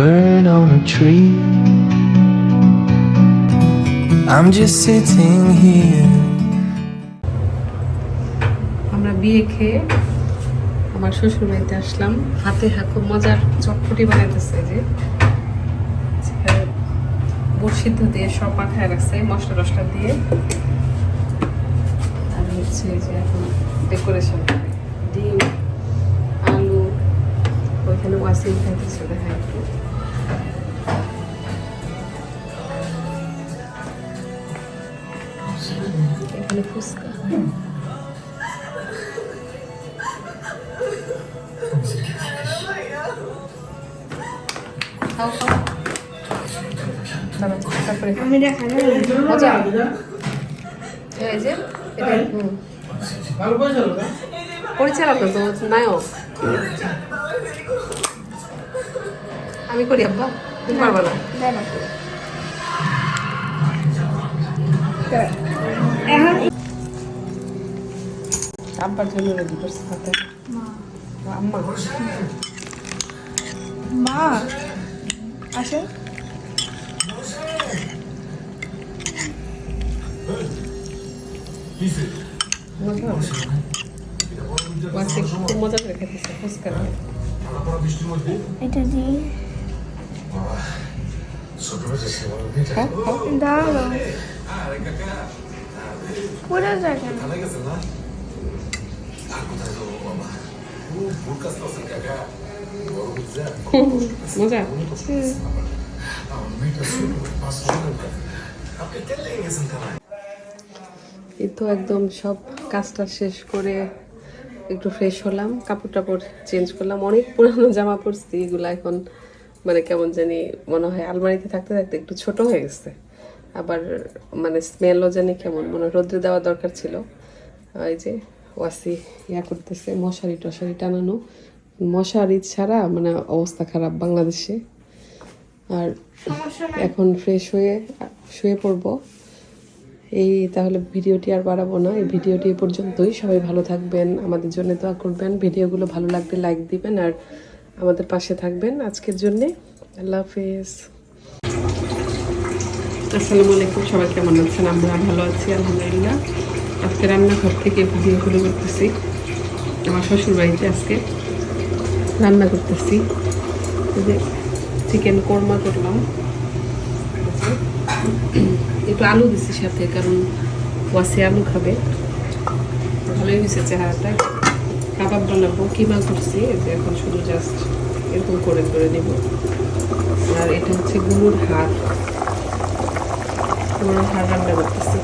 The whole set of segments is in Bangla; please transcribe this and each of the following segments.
bird on a tree. I'm just sitting here. আমরা বিয়ে খেয়ে আমার শ্বশুর বাড়িতে আসলাম। হাতে খুব মজার চটপটি বানাইতেছে যে। সিদ্ধ দিয়ে সব পাঠায় রাখছে, মশলা টসলা দিয়ে। আর হচ্ছে যে এখন ডেকোরেশন ডিম, আলু, ওইখানে ওয়াসিম খাইতেছে, দেখা একটু। এখানে ফুচকা খাও খাও দাঁড়াও, তারপরে আমি দেখা মজা এই যে এটা হুম। পরিচালক না তো নায়ক আমি করি আব্বা তুমি পারবা না এখন আব্বার জন্য রেডি করছি হাতে। আম্মা। মা আসেন। মজা করে খেতেছে ফুচকা দিয়ে। মজা এই তো একদম সব কাজটা শেষ করে একটু ফ্রেশ হলাম কাপড় টাপড় চেঞ্জ করলাম অনেক পুরানো জামা পরছি এগুলো এখন মানে কেমন জানি মনে হয় আলমারিতে থাকতে থাকতে একটু ছোট হয়ে গেছে। আবার মানে স্মেলও জানি কেমন মনে হয় রোদ্রে দেওয়া দরকার ছিল। এই যে ওয়াসি ইয়া করতেছে, মশারি টশারি টানানো। মশারি ছাড়া মানে অবস্থা খারাপ বাংলাদেশে। আর এখন ফ্রেশ হয়ে, শুয়ে পড়ব। এই তাহলে ভিডিওটি আর বাড়াবো না, এই ভিডিওটি এ পর্যন্তই। সবাই ভালো থাকবেন, আমাদের জন্য দোয়া করবেন। ভিডিওগুলো ভালো লাগলে লাইক দিবেন আর আমাদের পাশে থাকবেন আজকের জন্যে। আল্লাহ হাফেজ। আসসালামু আলাইকুম, সবাই কেমন আছেন? আমরা ভালো আছি, আলহামদুলিল্লাহ। আজকে রান্নাঘর থেকে ভিডিওগুলো করতেছি। আমার শ্বশুর বাড়িতে আজকে রান্না করতেছি। চিকেন কোরমা করলাম। একটু আলু দিছি সাথে, কারণ ওয়াসি আলু খাবে। ভালোই হয়েছে চেহারাটা। কাবাব বানাবো, কিমা করছি এখন শুধু জাস্ট এরকম করে করে নেব। আর এটা হচ্ছে গরুর হাড়। গরুর হাড় রান্না করতেছি।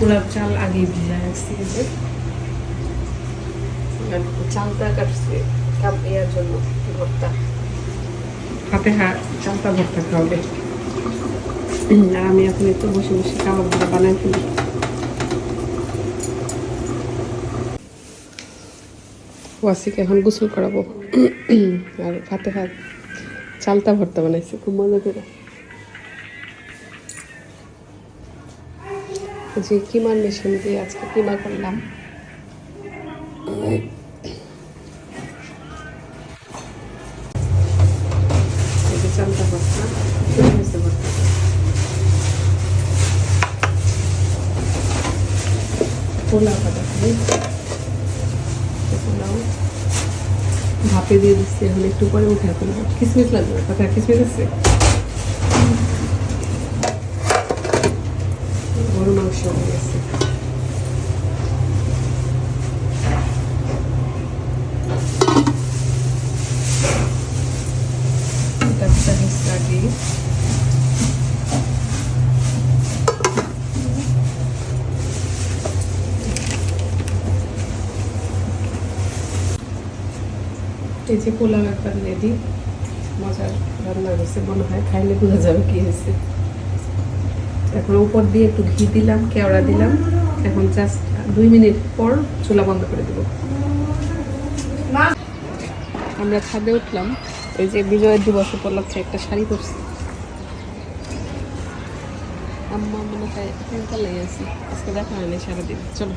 গোলাপ চাল আগে ভিজা রাখছি যে। চালটা কাটছি কাপ ইয়ার জন্য ভর্তা। হাতে হাত চালটা ভর্তা খাওয়াবে আর আমি এখন একটু বসে বসে কাবাবগুলো বানাই ফেলি। ওয়াসিকে এখন গোসল করাবো। আর হাতে হাত চালটা ভর্তা বানাইছে খুব মজা করে। যে কিমার মেশিন দিয়ে আজকে কিমা করলাম? চালটা শুরু পোলাও কাটা পোলাও। ভাপে দিয়ে দিচ্ছি, এখন একটু পরে উঠে ফেলব কিসমিস লাগবে কথা কিসমিস আছে? মাংস হয়ে গেছে এটা একটা হচ্ছে আগে এই যে পোলাও একবার রেডি মজার রান্না হয়েছে মনে হয় খাইলে বোঝা যাবে কি হয়েছে এখন উপর দিয়ে একটু ঘি দিলাম, কেওড়া দিলাম। এখন জাস্ট দুই মিনিট পর চুলা বন্ধ করে দেবো। আমরা ছাদে উঠলাম ওই যে বিজয়ের দিবস উপলক্ষে একটা শাড়ি পরছি। আম্মা মনে হয় আজকে দেখা হয়নি সারাদিন, চলো।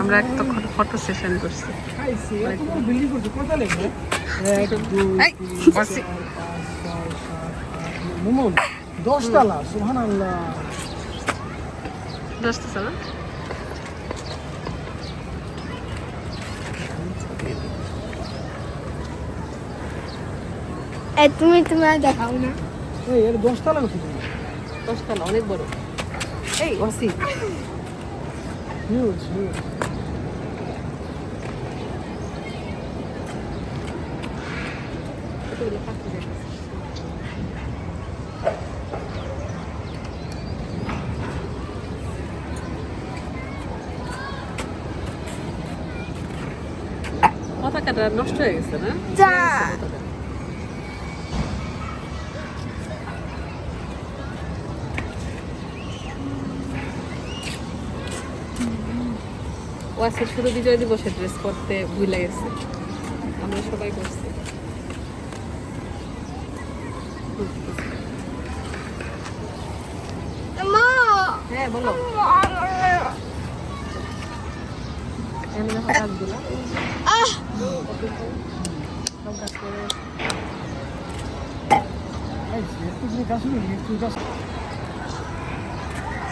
আমরা একটা ফটো সেশন করছি। এই, বসি। দশতলা সুহান আল্লাহ দশটা তুমি তুমি আর দেখাও না। এই এর দশতলা তুমি দশতলা অনেক বড়। এই ওসি হিউজ হিউজ নষ্ট হয়ে গেছে না? ও আজকে শুধু বিজয় দিবসের ড্রেস করতে ভুলে গেছে। আমরা সবাই করছি। হ্যাঁ বলো।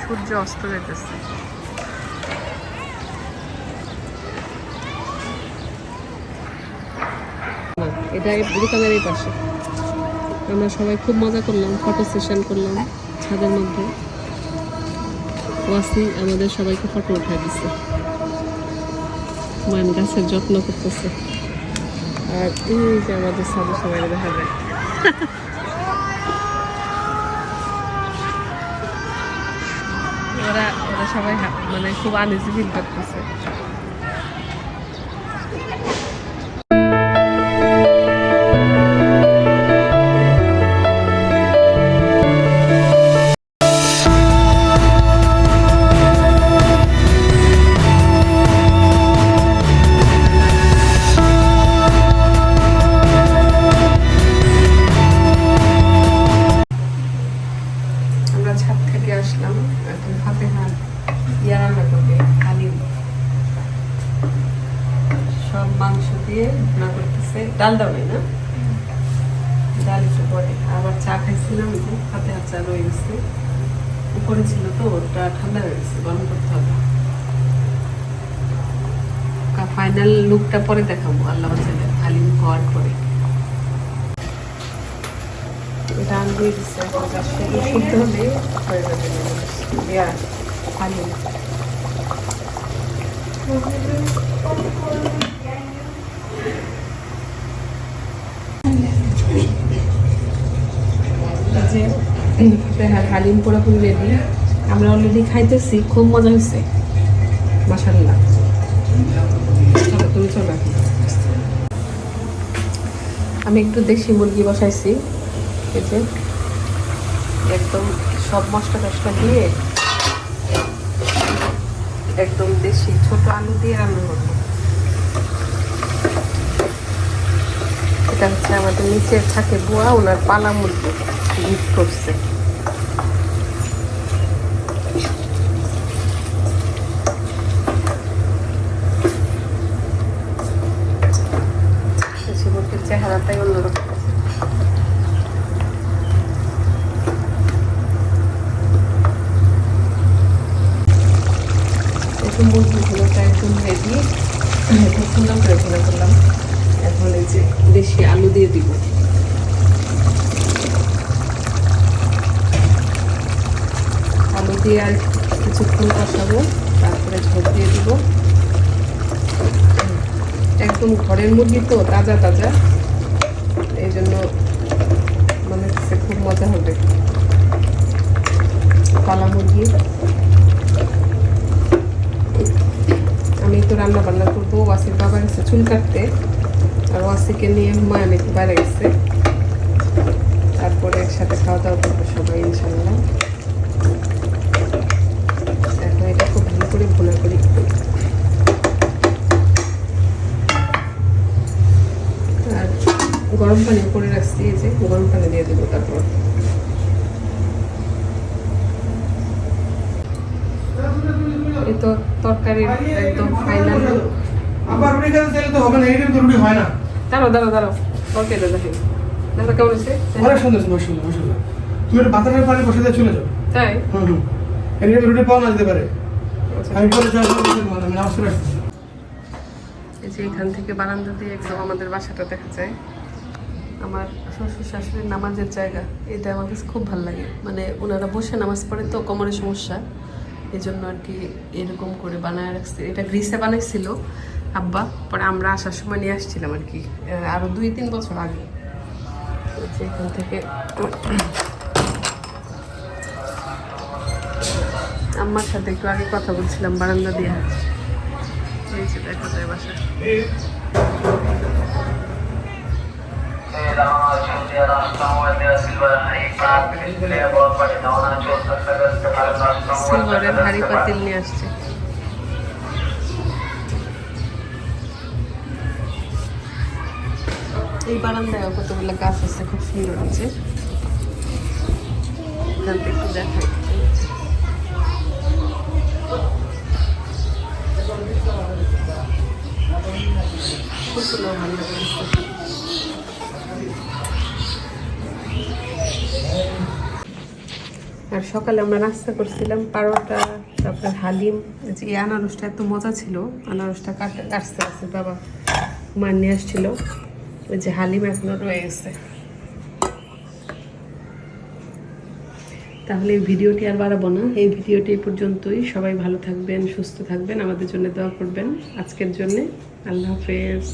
সূর্য অস্ত যেতেছে এটা দোকানের এই পাশে। আমরা সবাই খুব মজা করলাম ফটো সেশন করলাম ছাদের মধ্যে। ওয়াসি আমাদের সবাইকে ফটো উঠাই দিছে। মান গাছের যত্ন করতেছে। আর এই যে আমাদের সামনে সবাই দেখা যায় ওরা ওরা সবাই মানে খুব আনইজি ফিল করতেছে। যে হাতে হাত রয়ে গেছে। উপরে ছিল তো, ওটা ঠান্ডা হয়ে গেছে, গরম করতে হবে। ফাইনাল লুকটা পরে দেখাবো, আল্লাহ বাঁচালে হালিম হওয়ার পরে। এটা আনবে দিচ্ছে হালিম এই যে হ্যাঁ হালিম পুরোপুরি রেডি আমরা অলরেডি খাইতেছি, খুব মজা হয়েছে মাসাল্লাহ তুমি চলো আমি একটু দেশি মুরগি বসাইছি, এই একদম সব মশলা টশলা দিয়ে একদম দেশি, ছোট আলু দিয়ে রান্না করব। এটা হচ্ছে আমাদের নিচে থাকে বুয়া, ওনার পালা মুরগি। গিফট করছে দেশি মুরগির চেহারাটাই অন্যরকম একটু মুরগিগুলোটা একদম রেডি খুব সুন্দর করলাম। এখন এই যে দেশি আলু দিয়ে দিব। আলু দিয়ে আর কিছুক্ষণ কষাবো, তারপরে ঝোল দিয়ে দিব। একদম ঘরের মুরগি তো, তাজা তাজা। এই জন্য মনে খুব মজা হবে। পালা মুরগি। তো রান্না বান্না করব ওয়াসির বাবা গেছে চুল কাটতে। আর ওয়াসিকে নিয়ে হুমায়ুন একটু বাইরে গেছে। তারপরে একসাথে খাওয়া দাওয়া করব সবাই ইনশাল্লাহ এখন এটা খুব ভালো করে ভুনা করি আর গরম পানি করে রাখছি, এই যে গরম পানি দিয়ে দেবো তারপর এই তো তরকারির একদম ফাইনাল আবার রুটি খেতে চাইলে তো হবে না এইটার তো রুটি হয় না। দাঁড়াও দাঁড়াও দাঁড়াও। কেমন অনেক সুন্দর সুন্দর সুন্দর। তুমি বাতাসের পানি বসে দিয়ে চলে যাও। তাই? হুম হুম। রুটি পাওয়া না যেতে পারে। আচ্ছা। আমি বলে আমি নামাজ আসতেছি এই যে এখান থেকে বারান্দা দিয়ে একদম আমাদের বাসাটা দেখা যায়। আমার শ্বশুর শাশুড়ির নামাজের জায়গা এটা আমার কাছে খুব ভালো লাগে। মানে ওনারা বসে নামাজ পড়ে তো কোমরের সমস্যা। এই জন্য আর কি এরকম করে বানায় রাখছে। এটা গ্রিসে বানাইছিল আব্বা পরে আমরা আসার সময় নিয়ে আসছিলাম আর কি আহ, আরও দুই তিন বছর আগে। এখান থেকে আম্মার সাথে একটু আগে কথা বলছিলাম বারান্দা দিয়ে। দেখা যায় বাসা এই বারান্দায় কতগুলো গাছ আছে খুব সুন্দর আছে। একটু দেখাই। ফুলগুলো ভালো লাগছে আর সকালে আমরা নাস্তা করছিলাম, পারোটা, তারপরে হালিম। যে এই আনারসটা এত মজা ছিল, আনারসটা কাটতে কাটতে আছে বাবা মার নিয়ে আসছিল। ওই যে হালিম এখনও রয়ে গেছে। তাহলে এই ভিডিওটি আর বাড়াবো না। এই ভিডিওটি পর্যন্তই। সবাই ভালো থাকবেন, সুস্থ থাকবেন, আমাদের জন্য দোয়া করবেন। আজকের জন্যে আল্লাহ হাফেজ।